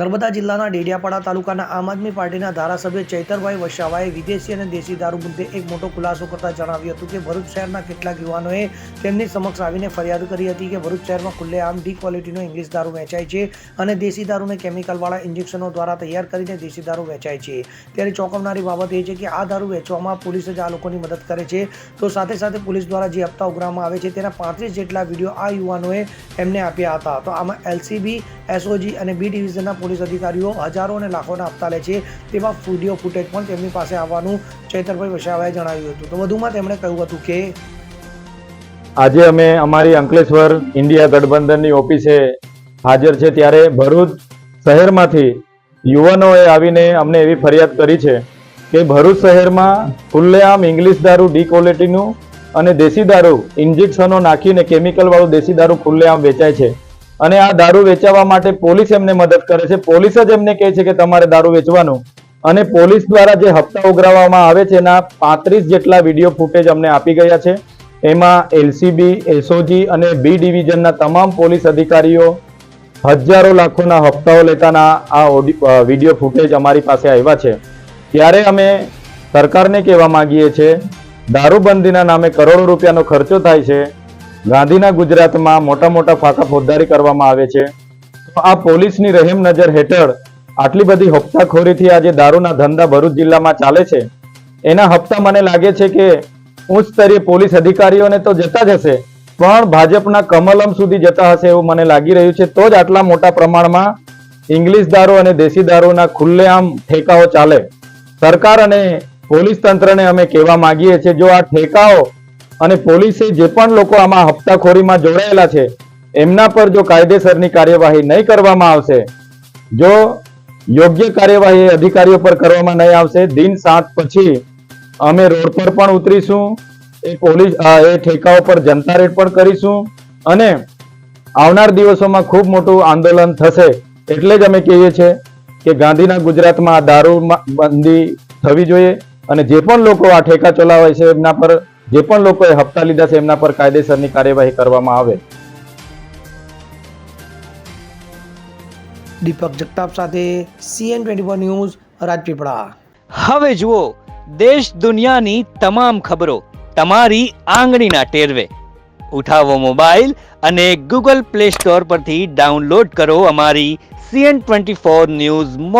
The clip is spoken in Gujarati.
નર્મદા જિલ્લાના ડેડિયાપાડા તાલુકાના આમ આદમી પાર્ટીના ધારાસભ્ય ચૈતરભાઈ વસાવાએ વિદેશી અને દેશી દારૂ મુદ્દે એક મોટો ખુલાસો કરતા જણાવ્યું હતું કે ભરૂચ શહેરના કેટલાક યુવાનોએ તેમની સમક્ષ આવીને ફરિયાદ કરી હતી કે ભરૂચ શહેરમાં ખુલ્લેઆમ ડી ક્વોલિટીનો ઇંગ્લિશ દારૂ વેચાય છે અને દેશી દારૂને કેમિકલવાળા ઇન્જેક્શનો દ્વારા તૈયાર કરીને દેશી દારૂ વેચાય છે. ત્યારે ચોંકાવનારી બાબત એ છે કે આ દારૂ વેચવામાં પોલીસ જ આ લોકોની મદદ કરે છે. તો સાથે સાથે પોલીસ દ્વારા જે હપ્તા ઉઘરાવવામાં આવે છે તેના પાંત્રીસ જેટલા વીડિયો આ યુવાનોએ એમને આપ્યા હતા. તો આમાં એલસીબી, એસઓજી અને બી ડિવિઝનના પોલીસ અધિકારીઓ હજારો અને લાખોના હપ્તા લે છે તેવા વીડિયો ફૂટેજ પણ તેમની પાસે આવવાનું ચૈતરભાઈ વસાવાએ જણાવ્યું હતું. તો વધુમાં તેમણે કહ્યું હતું કે આજે અમે અમારી અંકલેશ્વર ઇન્ડિયા ગઠબંધનની ઓફિસે હાજર છે ત્યારે ભરૂચ શહેરમાંથી યુવાનોએ આવીને અમને એવી ફરિયાદ કરી છે કે ભરૂચ શહેરમાં ખુલ્લેઆમ ઇંગ્લિશ દારૂ ડી ક્વોલિટીનું અને દેશી દારૂ ઇન્જેક્શનો નાખીને કેમિકલવાળું દેશી દારૂ ખુલ્લેઆમ વેચાય છે. અને આ દારૂ વેચાવા માટે પોલીસ એમને મદદ કરે છે. પોલીસ જ એમને કહે છે કે તમારે દારૂ વેચવાનું. અને પોલીસ દ્વારા જે હપ્તા ઉઘરાવવામાં આવે છે, એના પાંત્રીસ જેટલા વીડિયો ફૂટેજ અમને આપી ગયા છે. એમાં એલસીબી, એસઓજી અને બી ડિવિઝનના તમામ પોલીસ અધિકારીઓ હજારો લાખોના હપ્તાઓ લેતાના આ વીડિયો ફૂટેજ અમારી પાસે આવ્યા છે. ત્યારે અમે સરકારને કહેવા માંગીએ છીએ, દારૂબંધીના નામે કરોડો રૂપિયાનો ખર્ચો થાય છે. ગાંધીના ગુજરાતમાં મોટા મોટા ફાંકા ફોજદારી કરવામાં આવે છે. તો આ પોલીસની રહેમ નજર હેઠળ આટલી બધી હપ્તાખોરીથી આજે દારૂના ધંધા ભરૂચ જિલ્લામાં ચાલે છે. એના હપ્તા મને લાગે છે કે ઉચ્ચ સ્તરીય પોલીસ અધિકારીઓને તો જતા જ હશે, પણ ભાજપના કમલમ સુધી જતા હશે એવું મને લાગી રહ્યું છે. તો જ આટલા મોટા પ્રમાણમાં ઇંગ્લિશ દારૂ અને દેશી દારૂના ખુલ્લેઆમ ઠેકાઓ ચાલે. સરકાર અને પોલીસ તંત્રને અમે કહેવા માંગીએ છીએ, જો આ ઠેકાઓ અને પોલીસે જે પણ લોકો આમાં હપ્તાખોરીમાં જોડાયેલા છે, એમના પર જો કાયદેસરની કાર્યવાહી નહીં કરવામાં આવશે, જો યોગ્ય કાર્યવાહી અધિકારીઓ પર કરવામાં નહીં આવશે, દિન સાત પછી અમે રોડ પર પણ ઉતરીશું, એ પોલીસ એ ઠેકાઓ પર જનતા રેડ પણ કરીશું અને આવનાર દિવસોમાં ખૂબ મોટું આંદોલન થશે, એટલે જ અમે કહીએ છીએ કે ગાંધીના ગુજરાતમાં આ દારૂ બંધી થવી જોઈએ અને જે પણ લોકો આ ઠેકા ચલાવે છે એમના પર જે પણ લોકોએ હપ્તા લીધા છે એમના પર કાયદેસરની કાર્યવાહી કરવામાં આવે. દીપક જગતાપ સાથે સીએન ટ્વેન્ટી ન્યૂઝ રાજપીપળા. હવે જુઓ દેશ દુનિયાની તમામ ખબરો તમારી આંગળીના ટેરવે. ઉઠાવો મોબાઈલ અને ગૂગલ પ્લે સ્ટોર પરથી ડાઉનલોડ કરો અમારી સીએન ટ્વેન્ટી ફોર ન્યૂઝ